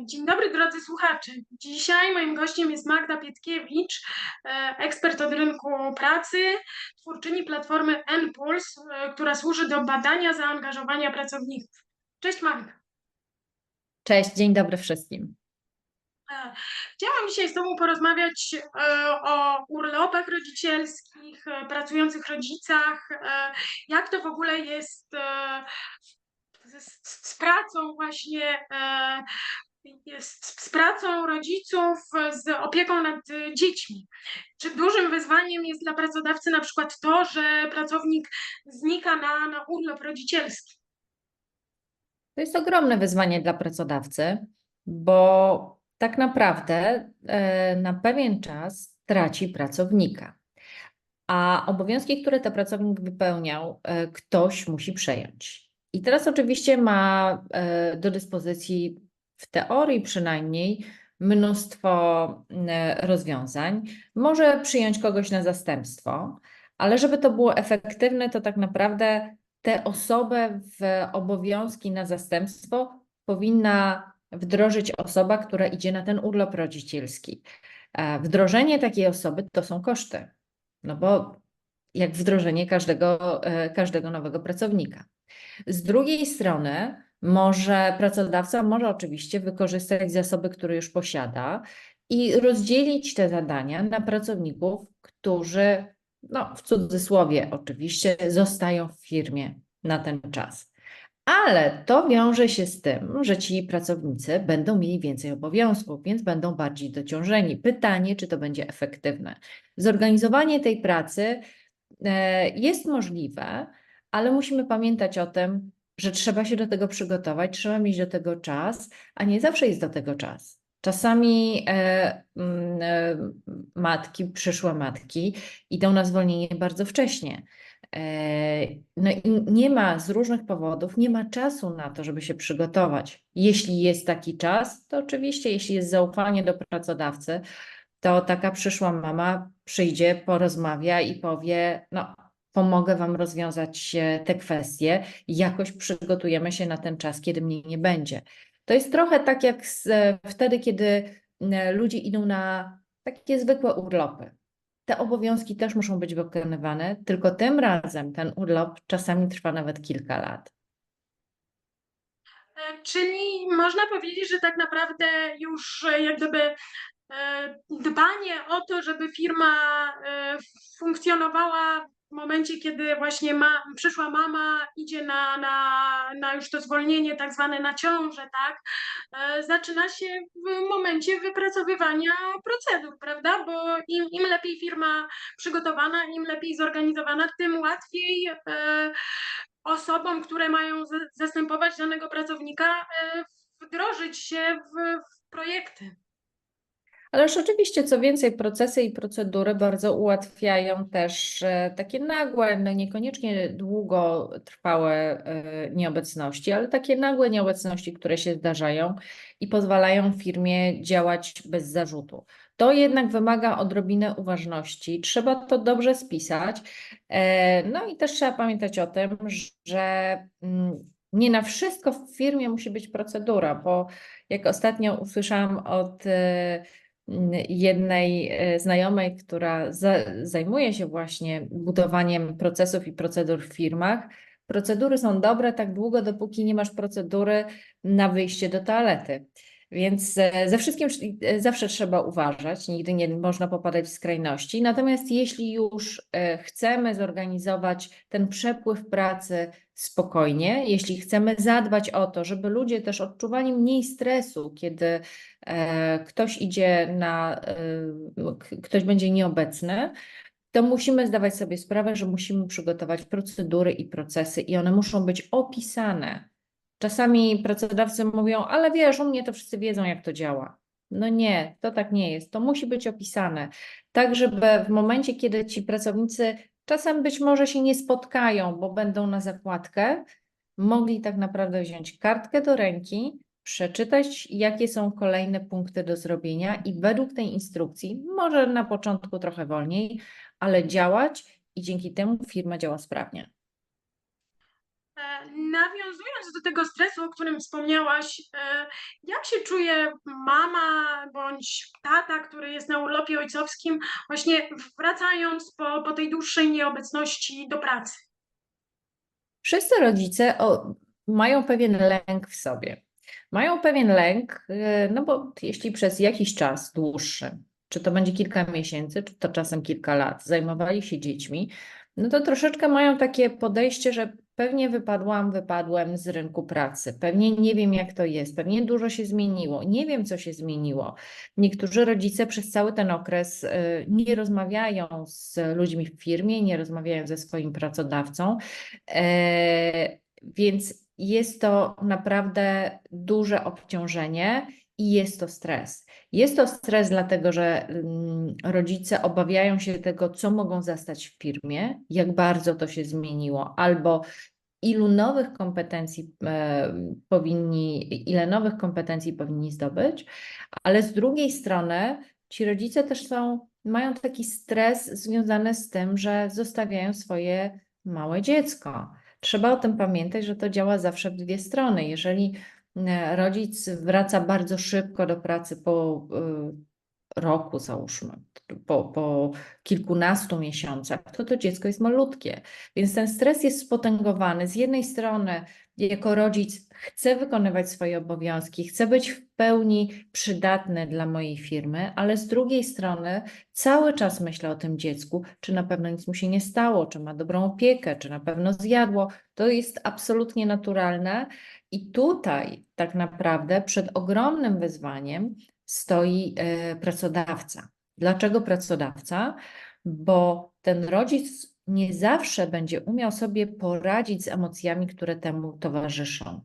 Dzień dobry drodzy słuchacze. Dzisiaj moim gościem jest Magda Pietkiewicz, e, ekspert od rynku pracy, twórczyni platformy NPulse, która służy do badania zaangażowania pracowników. Cześć Magda. Cześć, dzień dobry wszystkim. E, Chciałam dzisiaj z Tobą porozmawiać e, o urlopach rodzicielskich, pracujących rodzicach, jak to w ogóle jest z, z, z pracą właśnie, e, jest z pracą rodziców, e, z opieką nad e, dziećmi. Czy dużym wyzwaniem jest dla pracodawcy na przykład to, że pracownik znika na, na urlop rodzicielski? To jest ogromne wyzwanie dla pracodawcy, bo tak naprawdę e, na pewien czas traci pracownika. A obowiązki, które ten pracownik wypełniał, ktoś musi przejąć. I teraz oczywiście ma do dyspozycji, w teorii przynajmniej, mnóstwo e, rozwiązań. Może przyjąć kogoś na zastępstwo, ale żeby to było efektywne, to tak naprawdę tę osobę w obowiązki na zastępstwo powinna wdrożyć osoba, która idzie na ten urlop rodzicielski. E, Wdrożenie takiej osoby to są koszty, no bo jak wdrożenie każdego, e, każdego nowego pracownika. Z drugiej strony, może pracodawca może oczywiście wykorzystać zasoby, które już posiada i rozdzielić te zadania na pracowników, którzy, no w cudzysłowie oczywiście, zostają w firmie na ten czas. Ale to wiąże się z tym, że ci pracownicy będą mieli więcej obowiązków, więc będą bardziej dociążeni. Pytanie, czy to będzie efektywne. Zorganizowanie tej pracy e, jest możliwe, ale musimy pamiętać o tym, że trzeba się do tego przygotować, trzeba mieć do tego czas, a nie zawsze jest do tego czas. Czasami e, mm, e, matki, przyszłe matki idą na zwolnienie bardzo wcześnie. E, No i nie ma z różnych powodów, nie ma czasu na to, żeby się przygotować. Jeśli jest taki czas, to oczywiście, jeśli jest zaufanie do pracodawcy, to taka przyszła mama przyjdzie, porozmawia i powie: No, pomogę Wam rozwiązać e, te kwestie, jakoś przygotujemy się na ten czas, kiedy mnie nie będzie. To jest trochę tak jak z, e, wtedy, kiedy e, ludzie idą na takie zwykłe urlopy. Te obowiązki też muszą być wykonywane, tylko tym razem ten urlop czasami trwa nawet kilka lat. Czyli można powiedzieć, że tak naprawdę już jak gdyby dbanie o to, żeby firma funkcjonowała w momencie, kiedy właśnie ma, przyszła mama, idzie na, na, na już to zwolnienie, tak zwane na ciążę, tak, e, zaczyna się w momencie wypracowywania procedur, prawda? Bo im, im lepiej firma przygotowana, im lepiej zorganizowana, tym łatwiej e, osobom, które mają zastępować danego pracownika, e, wdrożyć się w, w projekty. Ależ oczywiście, co więcej, procesy i procedury bardzo ułatwiają też e, takie nagłe, no niekoniecznie długotrwałe e, nieobecności, ale takie nagłe nieobecności, które się zdarzają i pozwalają firmie działać bez zarzutu. To jednak wymaga odrobinę uważności, trzeba to dobrze spisać. e, No i też trzeba pamiętać o tym, że mm, nie na wszystko w firmie musi być procedura, bo jak ostatnio usłyszałam od jednej e, znajomej, która za, zajmuje się właśnie budowaniem procesów i procedur w firmach. Procedury są dobre tak długo, dopóki nie masz procedury na wyjście do toalety. Więc e, ze wszystkim e, zawsze trzeba uważać, nigdy nie można popadać w skrajności. Natomiast jeśli już e, chcemy zorganizować ten przepływ pracy spokojnie, jeśli chcemy zadbać o to, żeby ludzie też odczuwali mniej stresu, kiedy ktoś idzie na, ktoś będzie nieobecny, to musimy zdawać sobie sprawę, że musimy przygotować procedury i procesy i one muszą być opisane. Czasami pracodawcy mówią, ale wiesz, u mnie to wszyscy wiedzą, jak to działa. No nie, to tak nie jest. To musi być opisane, tak żeby w momencie, kiedy ci pracownicy czasem być może się nie spotkają, bo będą na zakładkę, mogli tak naprawdę wziąć kartkę do ręki, przeczytać, jakie są kolejne punkty do zrobienia i według tej instrukcji, może na początku trochę wolniej, ale działać i dzięki temu firma działa sprawnie. E, nawiązując do tego stresu, o którym wspomniałaś, e, jak się czuje mama bądź tata, który jest na urlopie ojcowskim, właśnie wracając po, po tej dłuższej nieobecności do pracy? Wszyscy rodzice o, mają pewien lęk w sobie. Mają pewien lęk, y, no bo jeśli przez jakiś czas dłuższy, czy to będzie kilka miesięcy, czy to czasem kilka lat, zajmowali się dziećmi, no to troszeczkę mają takie podejście, że pewnie wypadłam, wypadłem z rynku pracy, pewnie nie wiem, jak to jest, pewnie dużo się zmieniło, nie wiem, co się zmieniło. Niektórzy rodzice przez cały ten okres y, nie rozmawiają z ludźmi w firmie, nie rozmawiają ze swoim pracodawcą, e, więc jest to naprawdę duże obciążenie i jest to stres. Jest to stres, dlatego że mm, rodzice obawiają się tego, co mogą zastać w firmie, jak bardzo to się zmieniło, albo ilu nowych kompetencji e, powinni, ile nowych kompetencji powinni zdobyć, ale z drugiej strony ci rodzice też są, mają taki stres związany z tym, że zostawiają swoje małe dziecko. Trzeba o tym pamiętać, że to działa zawsze w dwie strony. Jeżeli rodzic wraca bardzo szybko do pracy po y, roku, załóżmy, po, po kilkunastu miesiącach, to to dziecko jest malutkie. Więc ten stres jest spotęgowany. Z jednej strony, jako rodzic, chcę wykonywać swoje obowiązki, chcę być w pełni przydatny dla mojej firmy, ale z drugiej strony cały czas myślę o tym dziecku, czy na pewno nic mu się nie stało, czy ma dobrą opiekę, czy na pewno zjadło. To jest absolutnie naturalne. I tutaj tak naprawdę przed ogromnym wyzwaniem stoi e, pracodawca. Dlaczego pracodawca? Bo ten rodzic nie zawsze będzie umiał sobie poradzić z emocjami, które temu towarzyszą.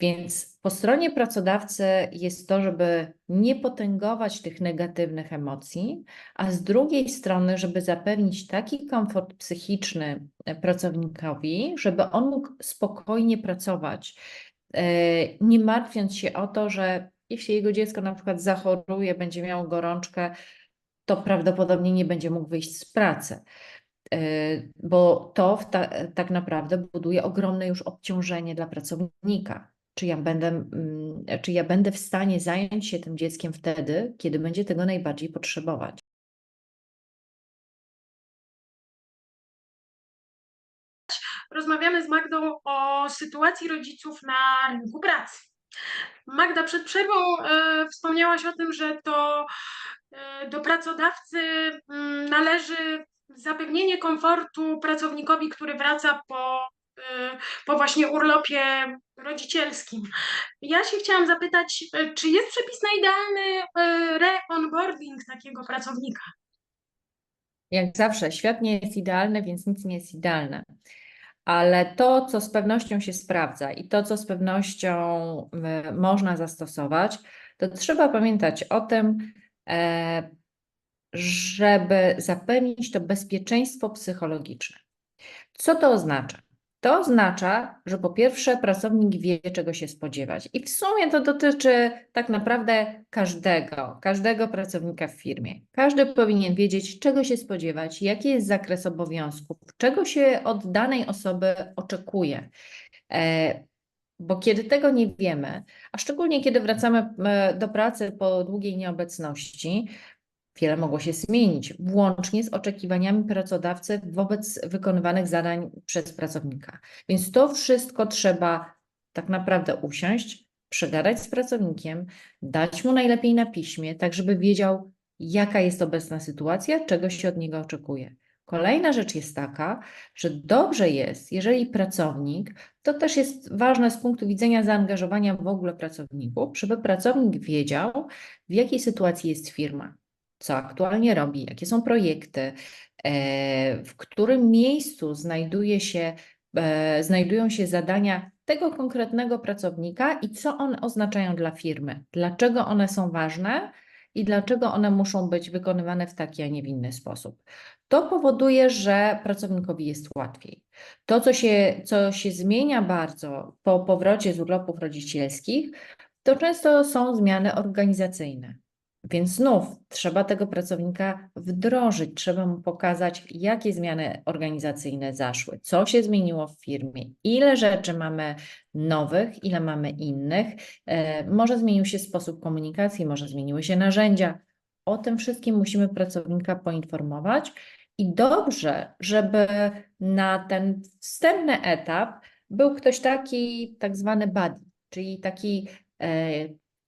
Więc po stronie pracodawcy jest to, żeby nie potęgować tych negatywnych emocji, a z drugiej strony, żeby zapewnić taki komfort psychiczny e, pracownikowi, żeby on mógł spokojnie pracować, e, nie martwiąc się o to, że jeśli jego dziecko na przykład zachoruje, będzie miało gorączkę, to prawdopodobnie nie będzie mógł wyjść z pracy. E, Bo to ta, tak naprawdę buduje ogromne już obciążenie dla pracownika. Czy ja, będę, mm, czy ja będę w stanie zająć się tym dzieckiem wtedy, kiedy będzie tego najbardziej potrzebować? Rozmawiamy z Magdą o sytuacji rodziców na rynku pracy. Magda, przed przerwą e, wspomniałaś o tym, że to e, do pracodawcy mm, należy zapewnienie komfortu pracownikowi, który wraca po, e, po właśnie urlopie rodzicielskim. Ja się chciałam zapytać, e, czy jest przepis na idealny e, re-onboarding takiego pracownika? Jak zawsze, świat nie jest idealny, więc nic nie jest idealne. Ale to, co z pewnością się sprawdza i to, co z pewnością y, można zastosować, to trzeba pamiętać o tym, e, żeby zapewnić to bezpieczeństwo psychologiczne. Co to oznacza? To oznacza, że po pierwsze pracownik wie, czego się spodziewać. I w sumie to dotyczy tak naprawdę każdego, każdego pracownika w firmie. Każdy powinien wiedzieć, czego się spodziewać, jaki jest zakres obowiązków, czego się od danej osoby oczekuje. E, Bo kiedy tego nie wiemy, a szczególnie kiedy wracamy e, do pracy po długiej nieobecności, wiele mogło się zmienić, włącznie z oczekiwaniami pracodawcy wobec wykonywanych zadań przez pracownika. Więc to wszystko trzeba tak naprawdę usiąść, przegadać z pracownikiem, dać mu najlepiej na piśmie, tak żeby wiedział, jaka jest obecna sytuacja, czego się od niego oczekuje. Kolejna rzecz jest taka, że dobrze jest, jeżeli pracownik, to też jest ważne z punktu widzenia zaangażowania w ogóle pracowników, żeby pracownik wiedział, w jakiej sytuacji jest firma, co aktualnie robi, jakie są projekty, e, w którym miejscu znajduje się, e, znajdują się zadania tego konkretnego pracownika i co one oznaczają dla firmy, dlaczego one są ważne i dlaczego one muszą być wykonywane w taki, a nie w inny sposób. To powoduje, że pracownikowi jest łatwiej. To, co się, co się zmienia bardzo po powrocie z urlopów rodzicielskich, to często są zmiany organizacyjne. Więc znów trzeba tego pracownika wdrożyć, trzeba mu pokazać, jakie zmiany organizacyjne zaszły, co się zmieniło w firmie, ile rzeczy mamy nowych, ile mamy innych. E, Może zmienił się sposób komunikacji, może zmieniły się narzędzia. O tym wszystkim musimy pracownika poinformować i dobrze, żeby na ten wstępny etap był ktoś taki, tak zwany buddy, czyli taki e,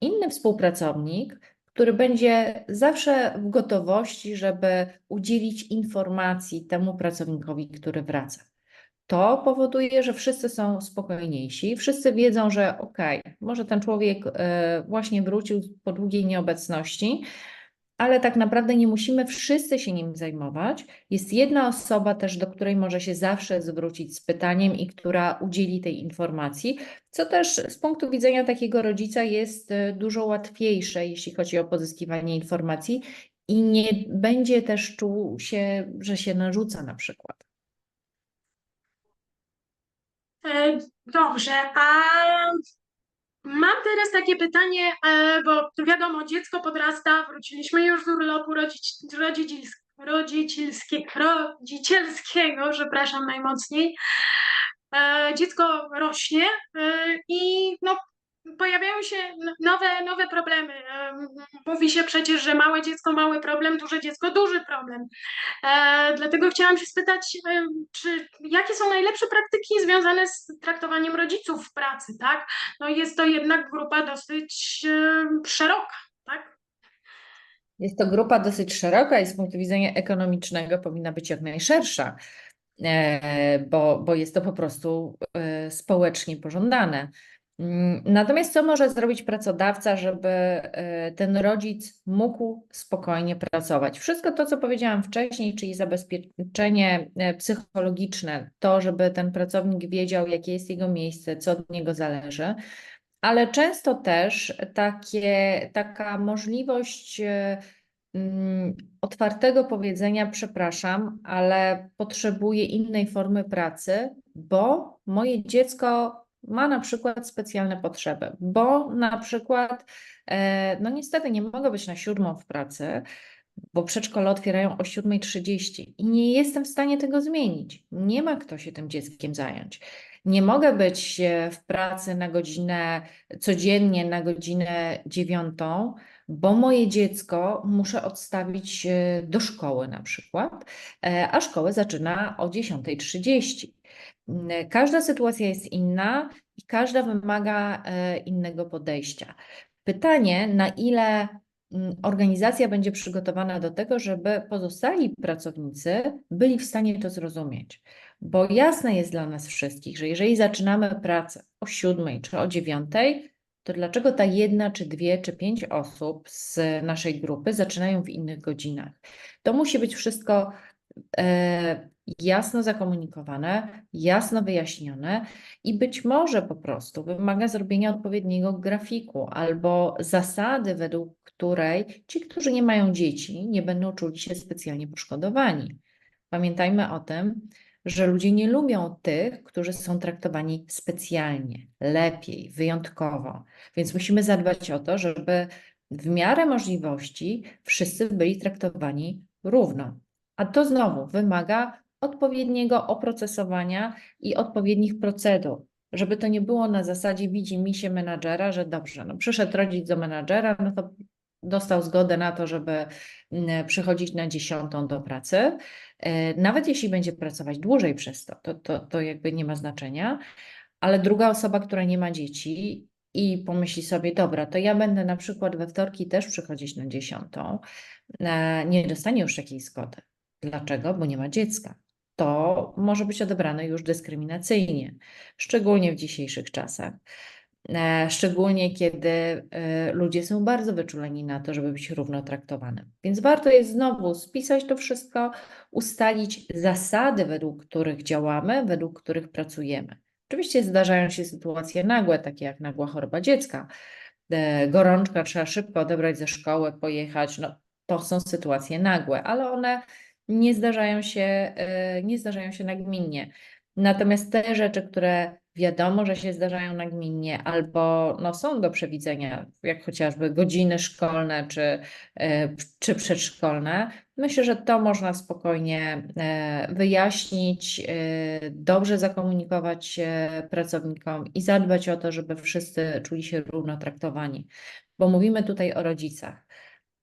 inny współpracownik, który będzie zawsze w gotowości, żeby udzielić informacji temu pracownikowi, który wraca. To powoduje, że wszyscy są spokojniejsi, wszyscy wiedzą, że okej, może ten człowiek e, właśnie wrócił po długiej nieobecności, ale tak naprawdę nie musimy wszyscy się nim zajmować. Jest jedna osoba też, do której może się zawsze zwrócić z pytaniem i która udzieli tej informacji, co też z punktu widzenia takiego rodzica jest e, dużo łatwiejsze, jeśli chodzi o pozyskiwanie informacji i nie będzie też czuł się, że się narzuca na przykład. E, Dobrze, a mam teraz takie pytanie, e, bo wiadomo, dziecko podrasta, wróciliśmy już z urlopu rodzic, rodzicielsk, rodzicielskie, rodzicielskiego, przepraszam najmocniej. E, Dziecko rośnie e, i no, pojawiają się nowe, nowe problemy. Mówi się przecież, że małe dziecko mały problem, duże dziecko duży problem. E, dlatego chciałam się spytać, czy jakie są najlepsze praktyki związane z traktowaniem rodziców w pracy, tak? No jest to jednak grupa dosyć szeroka, tak? Jest to grupa dosyć szeroka i z punktu widzenia ekonomicznego powinna być jak najszersza, e, bo, bo jest to po prostu e, społecznie pożądane. Mm, Natomiast co może zrobić pracodawca, żeby e, ten rodzic mógł spokojnie pracować? Wszystko to, co powiedziałam wcześniej, czyli zabezpieczenie e, psychologiczne, to, żeby ten pracownik wiedział, jakie jest jego miejsce, co od niego zależy, ale często też takie, taka możliwość e, mm, otwartego powiedzenia, przepraszam, ale potrzebuję innej formy pracy, bo moje dziecko ma na przykład specjalne potrzeby, bo na przykład, e, no niestety nie mogę być na siódmą w pracy, bo przedszkole otwierają o 7.30 i nie jestem w stanie tego zmienić. Nie ma kto się tym dzieckiem zająć. Nie mogę być e, w pracy na godzinę, codziennie na godzinę dziewiątą, bo moje dziecko muszę odstawić e, do szkoły na przykład, a szkołę zaczyna o 10.30. Każda sytuacja jest inna i każda wymaga e, innego podejścia. Pytanie, na ile mm, organizacja będzie przygotowana do tego, żeby pozostali pracownicy byli w stanie to zrozumieć. Bo jasne jest dla nas wszystkich, że jeżeli zaczynamy pracę o siódmej czy o dziewiątej, to dlaczego ta jedna, czy dwie, czy pięć osób z naszej grupy zaczynają w innych godzinach? To musi być wszystko e, jasno zakomunikowane, jasno wyjaśnione i być może po prostu wymaga zrobienia odpowiedniego grafiku albo zasady, według której ci, którzy nie mają dzieci, nie będą czuli się specjalnie poszkodowani. Pamiętajmy o tym, że ludzie nie lubią tych, którzy są traktowani specjalnie, lepiej, wyjątkowo. Więc musimy zadbać o to, żeby w miarę możliwości wszyscy byli traktowani równo. A to znowu wymaga odpowiedniego oprocesowania i odpowiednich procedur, żeby to nie było na zasadzie widzi mi się menadżera, że dobrze, no przyszedł rodzic do menadżera, no to dostał zgodę na to, żeby mm, przychodzić na dziesiątą do pracy. E, Nawet jeśli będzie pracować dłużej przez to, to, to, to jakby nie ma znaczenia, ale druga osoba, która nie ma dzieci i pomyśli sobie, dobra, to ja będę na przykład we wtorki też przychodzić na dziesiątą, e, nie dostanie już takiej zgody. Dlaczego? Bo nie ma dziecka. To może być odebrane już dyskryminacyjnie, szczególnie w dzisiejszych czasach. E, Szczególnie kiedy e, ludzie są bardzo wyczuleni na to, żeby być równo traktowanym. Więc warto jest znowu spisać to wszystko, ustalić zasady, według których działamy, według których pracujemy. Oczywiście zdarzają się sytuacje nagłe, takie jak nagła choroba dziecka, e, gorączka, trzeba szybko odebrać ze szkoły, pojechać. No, to są sytuacje nagłe, ale one nie zdarzają się, e, nie zdarzają się nagminnie. Natomiast te rzeczy, które wiadomo, że się zdarzają nagminnie, albo no, są do przewidzenia, jak chociażby godziny szkolne czy, e, czy przedszkolne, myślę, że to można spokojnie e, wyjaśnić, dobrze zakomunikować pracownikom i zadbać o to, żeby wszyscy czuli się równo traktowani, bo mówimy tutaj o rodzicach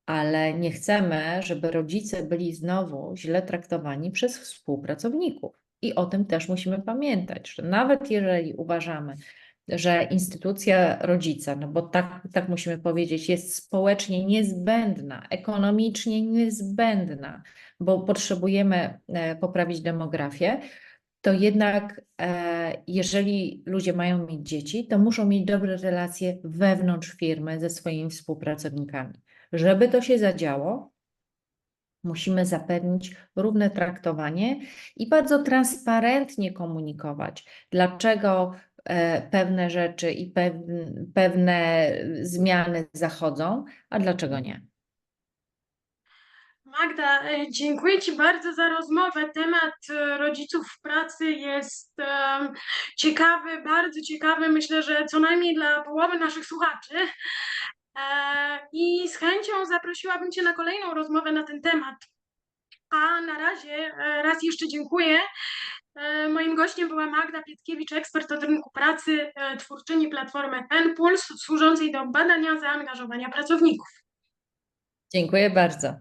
ale nie chcemy, żeby rodzice byli znowu źle traktowani przez współpracowników. I o tym też musimy pamiętać, że nawet jeżeli uważamy, że instytucja rodzica, no bo tak, tak musimy powiedzieć, jest społecznie niezbędna, ekonomicznie niezbędna, bo potrzebujemy e, poprawić demografię, to jednak e, jeżeli ludzie mają mieć dzieci, to muszą mieć dobre relacje wewnątrz firmy ze swoimi współpracownikami. Żeby to się zadziało, musimy zapewnić równe traktowanie i bardzo transparentnie komunikować, dlaczego e, pewne rzeczy i pewn- pewne zmiany zachodzą, a dlaczego nie. Magda, e, dziękuję Ci bardzo za rozmowę. Temat e, rodziców w pracy jest ciekawy, bardzo ciekawy. Myślę, że co najmniej dla połowy naszych słuchaczy. E, I z chęcią zaprosiłabym Cię na kolejną rozmowę na ten temat. A na razie e, raz jeszcze dziękuję. E, Moim gościem była Magda Pietkiewicz, ekspert od rynku pracy, twórczyni platformy Enpuls, służącej do badania zaangażowania pracowników. Dziękuję bardzo.